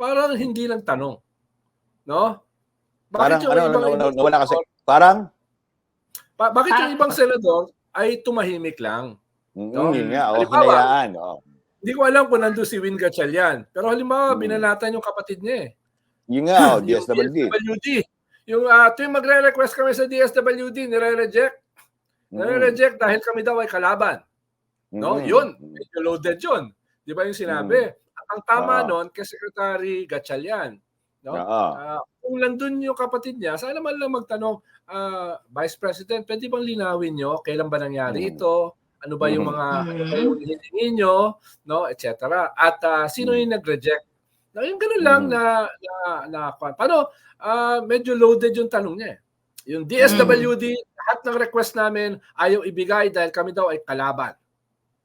parang hindi lang tanong. No? Parang, yung ano, ibang- ano, ano, nawala kasi. Parang, ba- bakit yung Ah. ibang senador ay tumahimik lang? mm, No? yun nga, oh, Halimbawa, hinayaan. Oh. Hindi ko alam kung nandun si Win Gatchalian. Pero halimbawa, Hmm. binanatan yung kapatid niya eh. Yun nga, oh, Yung DSWD. DSWD. Yung uh, tuwing magre-request kami sa DSWD, nire-reject. Mm, Nire-reject dahil kami daw ay kalaban. No? mm, Yun. mm. Medyo loaded yun. Di ba yung sinabi? At ang tama Oo. nun, kay Secretary Gatchalian. No? Oo. Ah, kung nandun yung kapatid niya, sana man lang magtanong, ah, Vice President, pwede bang linawin nyo kailan ba nangyari Mm. ito? Ano ba yung Mhm. mga ano ba yung hinihingi nyo? No, etc. At ah, sino yung nag-reject? No, yung ganun lang Mhm. na na na paano ah, medyo loaded yung tanong niya. eh. Yung DSWD, lahat ng request namin ayaw ibigay dahil kami daw ay kalaban.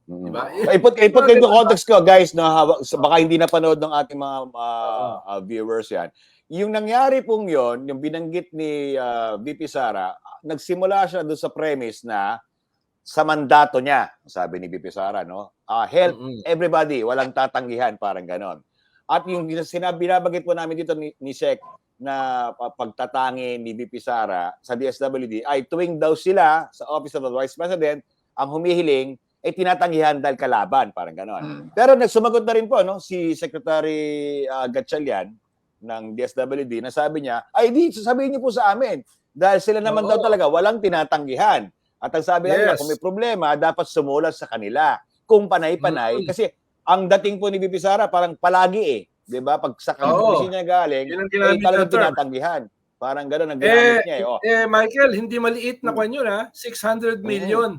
Mm. Diba? Ay, put kayo context ko, guys, na baka hindi napanood ng ating mga ah, ah, viewers yan. Yung nangyari pong yon, yung binanggit ni ah, VP Sara, nagsimula siya doon sa premise na sa mandato niya, sabi ni VP Sara, no? Ah, help Mm-mm. everybody, walang tatanggihan, parang ganon. At yung sinabi, binabagit po namin dito ni, ni Sec na pa- pagtatangi ni VP Sara sa DSWD ay tuwing daw sila sa Office of the Vice President ang humihiling ay tinatanggihan dahil kalaban, parang ganon. Mm. Pero nagsumagot na rin po no si Secretary uh, Gatchalian ng DSWD na sabi niya, ay di sabihin niyo po sa amin dahil sila naman Oo. daw talaga walang tinatanggihan. At ang sabi nga nila, Yes. kung may problema, dapat sumulat sa kanila. Kung panay-panay, Mm. kasi ang dating po ni Bibi Sara parang palagi eh. 'Di ba? Pag sa kasi niya galing, ang eh, talagang tinatanggihan. Parang gano'n ang ginamit niya eh. Oh. Eh, Michael, hindi maliit na Mm. kwan yun ha. 600 Mm. million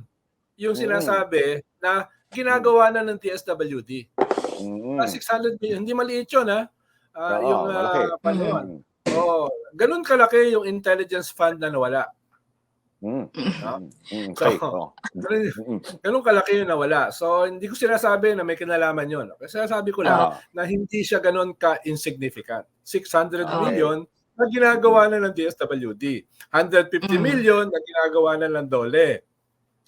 yung Mm. sinasabi na ginagawa na ng TSWD. Mm. Ah, 600 million, hindi maliit yun ha. Ah, Oo, yung uh, panuan. Mm. Oo. ganun kalaki yung intelligence fund na nawala. Mm. No? Mm. Okay. Oh. Ganun, Mm. ganun kalaki yung nawala. So, hindi ko sinasabi na may kinalaman yun. Kasi sinasabi ko lang Ah. na hindi siya ganun ka-insignificant. 600 Okay. million na ginagawa na ng DSWD. 150 Mm. million na ginagawa na ng DOLE.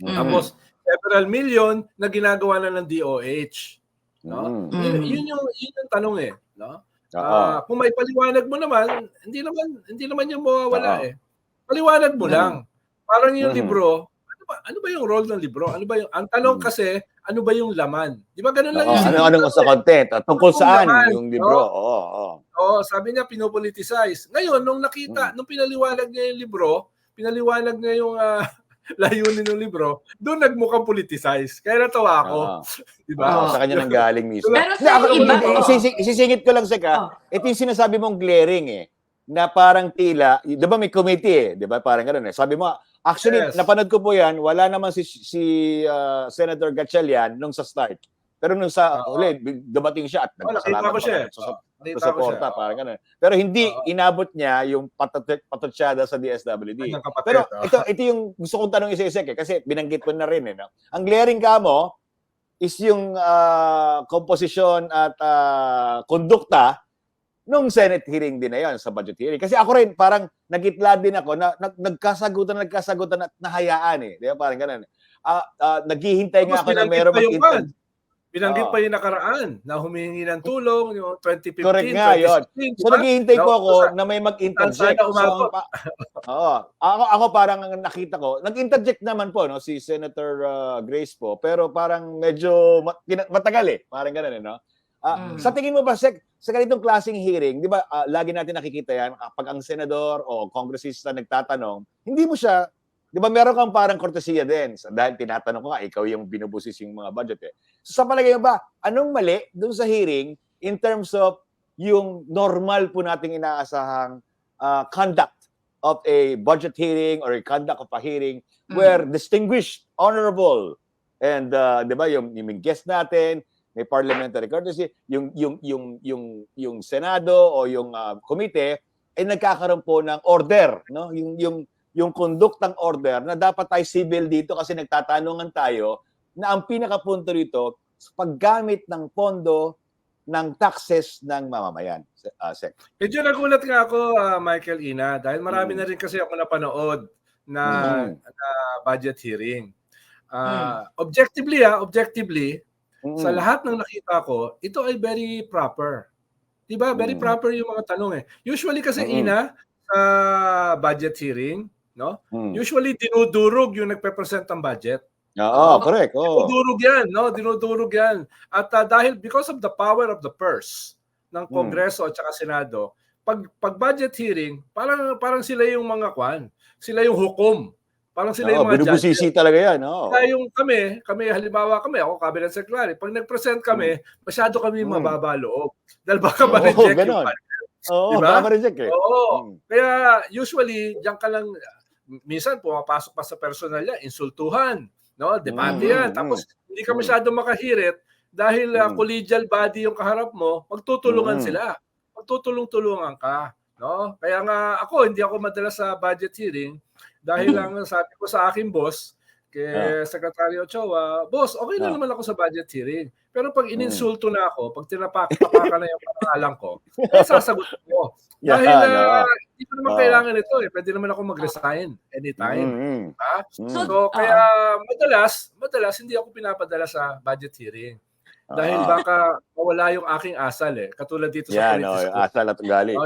Mm. Tapos, several million na ginagawa na ng DOH. No? Mm. Yun, yun yung yun yung tanong eh, no? Oo. Ah, kung may paliwanag mo naman, hindi naman hindi naman yung mawawala Oo. eh. Paliwanag mo Mm. lang. Parang yung Mhm. libro, ano ba ano ba yung role ng libro? Ano ba yung ang tanong Mm. kasi ano ba yung laman? Di ba ganun lang yung ano ano sa content? At tungkol saan naman, yung libro? Oo, oo. Oo, sabi niya pinopoliticize. Ngayon nung nakita, Mm. nung pinaliwanag niya yung libro, pinaliwanag niya yung ah, layunin ng libro, doon nagmukhang politicize. Kaya natawa ako, Oo. di ba? Sa kanya nang galing mismo. Pero sa ako, iba, isisingit ko lang sa ka. Oh. Ito yung sinasabi mong glaring eh. Na parang tila, di ba may committee eh, di ba? Parang gano'n eh. Sabi mo, actually, Yes. napanood ko po yan, wala naman si, si ah, Senator Gatchalian nung sa start. Pero nung sa Oo. huli, dumating siya at nakita nagpasalamat ko siya. pa sa siya. suporta, parang gano'n. Pero hindi Oo. inabot niya yung patot- patotsyada sa DSWD. Kapatid. Pero ito ito yung gusto kong tanong isa-isa eh, kasi binanggit ko na rin eh. No? Ang glaring ka mo is yung ah, komposisyon at ah, kondukta nung Senate hearing din na yon sa budget hearing. Kasi ako rin, parang nagitla din ako na nag, nagkasagutan, nagkasagutan at nahayaan eh. Di ba? Parang ganun. Ah, ah, naghihintay nga ako na meron pa ban. Binanggit Oo. pa yung nakaraan na humihingi ng tulong yung 2015, Correct nga, yun. 2016, di So ba? naghihintay po ako na may mag-interject. Sana. So, pa- Oo. Ako, ako parang ang nakita ko, nag-interject naman po no si Senator uh, Grace po, pero parang medyo mat- matagal eh. Parang ganoon eh, no? Ah, Mm. Sa tingin mo ba, Sek, sa ganitong klaseng hearing, di ba, ah, lagi natin nakikita yan, kapag ang senador o kongresista nagtatanong, hindi mo siya, di ba, meron kang parang kortesiya din. Sa- Dahil tinatanong ko nga, ikaw yung binubusis yung mga budget eh. So, sa palagay mo ba, anong mali dun sa hearing in terms of yung normal po nating inaasahang ah, conduct of a budget hearing or a conduct of a hearing Mm. where distinguished, honorable, and uh, 'di ba yung yung guest natin, may parliamentary courtesy, yung yung yung yung yung Senado o yung uh, komite ay nagkakaroon po ng order, no? Yung yung yung conductang order na dapat tayo civil dito kasi nagtatanungan tayo na ang pinakapunto rito sa paggamit ng pondo ng taxes ng mamamayan. Uh, Sec. Medyo nagulat nga ako, ah, Michael Ina, dahil marami Mm. na rin kasi ako napanood na, Mm. na budget hearing. Ah, Objectively, ah, objectively, Mm. sa lahat ng nakita ko, ito ay very proper. 'Di ba? Very Mm. proper yung mga tanong eh. Usually kasi Mm. ina sa budget hearing, no? Mm. Usually dinudurog yung nagpe-present ng budget. Oo, correct. Oo. Dinudurog yan, no? Dinudurog yan. At ah, dahil because of the power of the purse ng Hmm. Kongreso at saka Senado, pag pag budget hearing, parang parang sila yung mga kwan, sila yung hukom. Parang sila Oo, yung mga judges. binubusisi talaga yan. Oo. Kaya yung kami, kami halimbawa kami, ako cabinet secretary, pag nag-present kami, masyado kami Mm. mababa loob. Dahil baka ma-reject yung budget. Oo, Diba? baka ma-reject eh. Oo. Mm. Kaya usually, diyan ka lang, minsan pumapasok pa sa personal yan, insultuhan, no? Debate Mm, yan. mm, Tapos hindi ka mm. masyado makahirit dahil uh, Mm. collegial body yung kaharap mo, magtutulungan Mm. sila. Magtutulong-tulungan ka. No? Kaya nga ako, hindi ako madalas sa budget hearing dahil Mm. lang sabi ko sa aking boss, kay Secretary Ochoa, boss, okay lang Ah. naman ako sa budget hearing. Pero pag Mm. ininsulto na ako, pag tinapak tapakan na yung pangalan ko, eh, sasagot ko. Yan, Dahil ah, oo. hindi ko naman Oo. kailangan ito eh. Pwede naman ako mag-resign anytime. Mm, mm. Ha? Mm. So, kaya madalas, madalas hindi ako pinapadala sa budget hearing. Dahil Oo. baka mawala yung aking asal eh. Katulad dito sa Yan, oh, politics. asal at ugali. Oh,